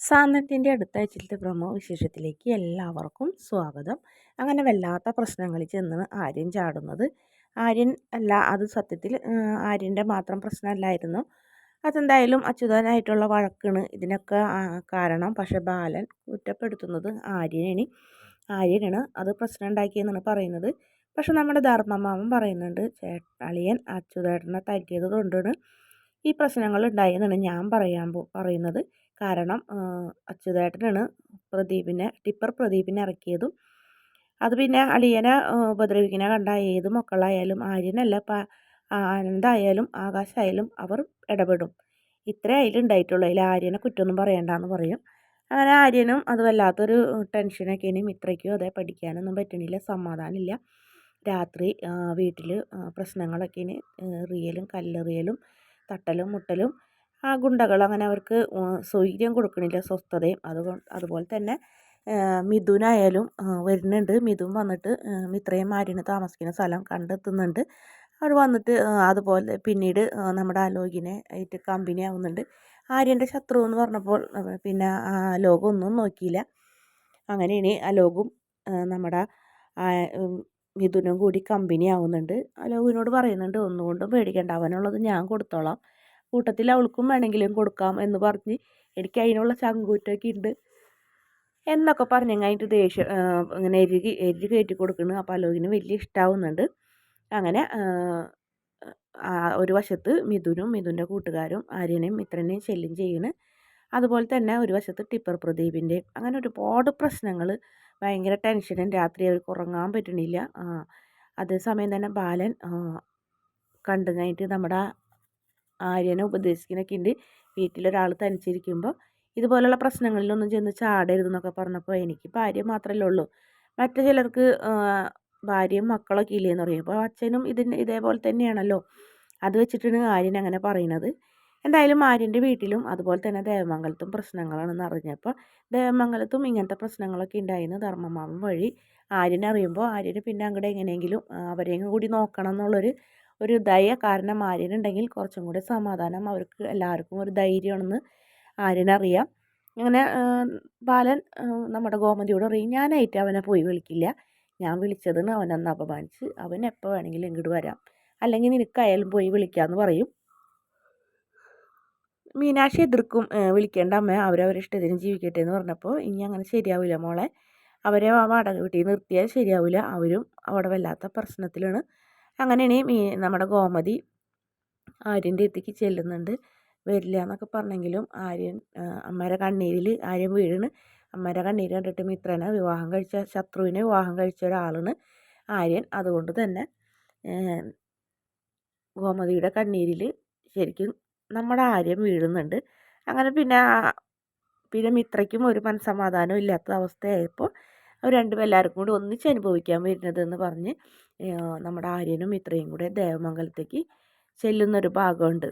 സാന്നത്തിന്റെ അടുത്ത ആഴ്ചയിലത്തെ വിശേഷത്തിലേക്ക് എല്ലാവർക്കും സ്വാഗതം. അങ്ങനെ വല്ലാത്ത പ്രശ്നങ്ങളിൽ ചെന്ന് ആര്യൻ ചാടുന്നത്. ആര്യൻ അല്ല അത് സത്യത്തിൽ ആര്യന്റെ മാത്രം പ്രശ്നമല്ലായിരുന്നു. അതെന്തായാലും അച്യുതനായിട്ടുള്ള വഴക്കാണ് ഇതിനൊക്കെ കാരണം. പക്ഷെ ബാലൻ കുറ്റപ്പെടുത്തുന്നത് ആര്യനാണ്. ആര്യനാണ് അത് പ്രശ്നം ഉണ്ടാക്കിയെന്നാണ് പറയുന്നത്. പക്ഷെ നമ്മുടെ ധർമ്മമാവൻ പറയുന്നുണ്ട് ചേട്ടളിയൻ അച്യുതേട്ടനെ തല്ലിയത് കൊണ്ടാണ് ഈ പ്രശ്നങ്ങൾ ഉണ്ടായെന്നാണ് ഞാൻ പറയാൻ പറയുന്നത്. കാരണം അച്യുതേട്ടനാണ് പ്രദീപിനെ ടിപ്പർ പ്രദീപിനെ ഇറക്കിയതും അത് പിന്നെ അളിയനെ ഉപദ്രവിക്കണ കണ്ട ഏത് മക്കളായാലും ആര്യനല്ല ആനന്ദായാലും ആകാശമായാലും അവർ ഇടപെടും. ഇത്രേ അതിലുണ്ടായിട്ടുള്ളൂ. അതിൽ ആര്യനെ കുറ്റമൊന്നും പറയണ്ടെന്ന് പറയും. അങ്ങനെ ആര്യനും അത് വല്ലാത്തൊരു ടെൻഷനൊക്കെയാണ് മിത്രയ്ക്കും അതേ പഠിക്കാനൊന്നും പറ്റണില്ല സമാധാനമില്ല. രാത്രി വീട്ടിൽ പ്രശ്നങ്ങളൊക്കെയാണ് റിയലും കല്ലെറിയലും തട്ടലും മുട്ടലും ആ ഗുണ്ടകൾ അങ്ങനെ അവർക്ക് സ്വൈര്യം കൊടുക്കണില്ല സ്വസ്ഥതയും. അതുകൊണ്ട് അതുപോലെ തന്നെ മിഥുനായാലും വരുന്നുണ്ട്. മിഥുൻ വന്നിട്ട് മിത്രയും ആര്യന് താമസിക്കുന്ന സ്ഥലം കണ്ടെത്തുന്നുണ്ട്. അവർ വന്നിട്ട് അതുപോലെ പിന്നീട് നമ്മുടെ ആലോകിനെ ആയിട്ട് കമ്പനി ആവുന്നുണ്ട്. ആര്യന്റെ ശത്രു എന്ന് പറഞ്ഞപ്പോൾ പിന്നെ ലോകം ഒന്നും നോക്കിയില്ല. അങ്ങനെയാണ് അലോകും നമ്മുടെ മിഥുനും കൂടി കമ്പനി ആവുന്നുണ്ട്. അലോകിനോട് പറയുന്നുണ്ട് ഒന്നുകൊണ്ടും പേടിക്കേണ്ട. അവനുള്ളത് ഞാൻ കൊടുത്തോളാം. കൂട്ടത്തിൽ അവൾക്കും വേണമെങ്കിലും കൊടുക്കാം എന്ന് പറഞ്ഞ് എനിക്ക് അതിനുള്ള ചങ്കൂറ്റൊക്കെ ഉണ്ട്. എന്നൊക്കെ പറഞ്ഞ് കഴിഞ്ഞിട്ട് ദേഷ്യം ഇങ്ങനെ എരുകി എരി കയറ്റി കൊടുക്കുന്നു അപ്പോൾ അലോകിന് വലിയ ഇഷ്ടമാവുന്നുണ്ട് അങ്ങനെ ഒരു വശത്ത് മിഥുനും മിഥുന്റെ കൂട്ടുകാരും ആര്യനെയും മിത്രനെയും ശല്യം ചെയ്യുന്നു അതുപോലെ തന്നെ ഒരു വശത്ത് ടിപ്പർ പ്രദീപിന്റെയും. അങ്ങനെ ഒരുപാട് പ്രശ്നങ്ങൾ. ഭയങ്കര ടെൻഷനും രാത്രി അവർക്ക് ഉറങ്ങാൻ പറ്റണില്ല. അതേസമയം തന്നെ ബാലൻ കണ്ടു കഴിഞ്ഞിട്ട് നമ്മുടെ ആര്യനെ ഉപദേശിക്കുന്നൊക്കെ ഉണ്ട് വീട്ടിലൊരാൾ തനിച്ചിരിക്കുമ്പോൾ ഇതുപോലുള്ള പ്രശ്നങ്ങളിലൊന്നും ചെന്ന് ചാടരുതെന്നൊക്കെ പറഞ്ഞപ്പോൾ എനിക്ക് ഭാര്യ മാത്രമല്ലേ ഉള്ളൂ. മറ്റു ചിലർക്ക് ഭാര്യയും മക്കളൊക്കെ ഇല്ലേന്ന് പറയും. അപ്പോൾ അച്ഛനും ഇതിന് ഇതേപോലെ തന്നെയാണല്ലോ. അത് വെച്ചിട്ടാണ് ആര്യൻ അങ്ങനെ പറയുന്നത്. എന്തായാലും ആര്യന്റെ വീട്ടിലും അതുപോലെ തന്നെ ദേവമംഗലത്തും പ്രശ്നങ്ങളാണെന്ന് അറിഞ്ഞപ്പോൾ ദേവമംഗലത്തും ഇങ്ങനത്തെ പ്രശ്നങ്ങളൊക്കെ ഉണ്ടായിരുന്നു ധർമ്മമാവൻ വഴി ആര്യനെ അറിയുമ്പോൾ ആര്യന് പിന്നെ അങ്ങോട്ട് എങ്ങനെയെങ്കിലും അവരെയും കൂടി നോക്കണം എന്നുള്ളൊരു ഒരു ദയ കാരണം ആര്യനുണ്ടെങ്കിൽ കുറച്ചും കൂടി സമാധാനം അവർക്ക് എല്ലാവർക്കും ഒരു ധൈര്യമാണെന്ന് ആര്യനറിയാം അങ്ങനെ ബാലൻ നമ്മുടെ ഗോമതിയോട് പറയും ഞാനായിട്ട് അവനെ പോയി വിളിക്കില്ല. ഞാൻ വിളിച്ചതെന്ന് അവനന്ന് അപമാനിച്ച് അവൻ എപ്പോൾ വേണമെങ്കിലും ഇങ്ങോട്ട് വരാം. അല്ലെങ്കിൽ നിനക്കായാലും പോയി വിളിക്കാമെന്ന് പറയും. മീനാക്ഷി എതിർക്കും വിളിക്കേണ്ട അമ്മ അവരവരെ ഇഷ്ടത്തിന് ജീവിക്കട്ടെ എന്ന് പറഞ്ഞപ്പോൾ ഇനി അങ്ങനെ ശരിയാവില്ല മോളെ. അവരെ ആ വാടക വീട്ടിൽ നിർത്തിയാൽ ശരിയാവില്ല അവരും അവിടെ വല്ലാത്ത പ്രശ്നത്തിലാണ്. അങ്ങനെയാണ് മീ നമ്മുടെ ഗോമതി ആര്യന്റെ അടുത്തേക്ക് ചെല്ലുന്നുണ്ട്. വരില്ല എന്നൊക്കെ പറഞ്ഞെങ്കിലും ആര്യൻ അമ്മയുടെ കണ്ണീരിൽ ആര്യൻ വീഴണ് അമ്മയുടെ കണ്ണീര് കണ്ടിട്ട് മിത്രനെ വിവാഹം കഴിച്ച ശത്രുവിനെ വിവാഹം കഴിച്ച ഒരാളാണ് ആര്യൻ. അതുകൊണ്ട് തന്നെ ഗോമതിയുടെ കണ്ണീരിൽ ശരിക്കും നമ്മുടെ ആര്യം വീഴുന്നുണ്ട്. അങ്ങനെ പിന്നെ പിന്നെ മിത്രയ്ക്കും ഒരു മനസ്സമാധാനം ഇല്ലാത്ത അവസ്ഥയായപ്പോൾ അവർ രണ്ടും എല്ലാവർക്കും കൂടി ഒന്നിച്ച് അനുഭവിക്കാൻ വരുന്നതെന്ന് പറഞ്ഞ് നമ്മുടെ ആര്യനും ഇത്രയും കൂടെ ദേവമംഗലത്തേക്ക് ചെല്ലുന്നൊരു ഭാഗമുണ്ട്.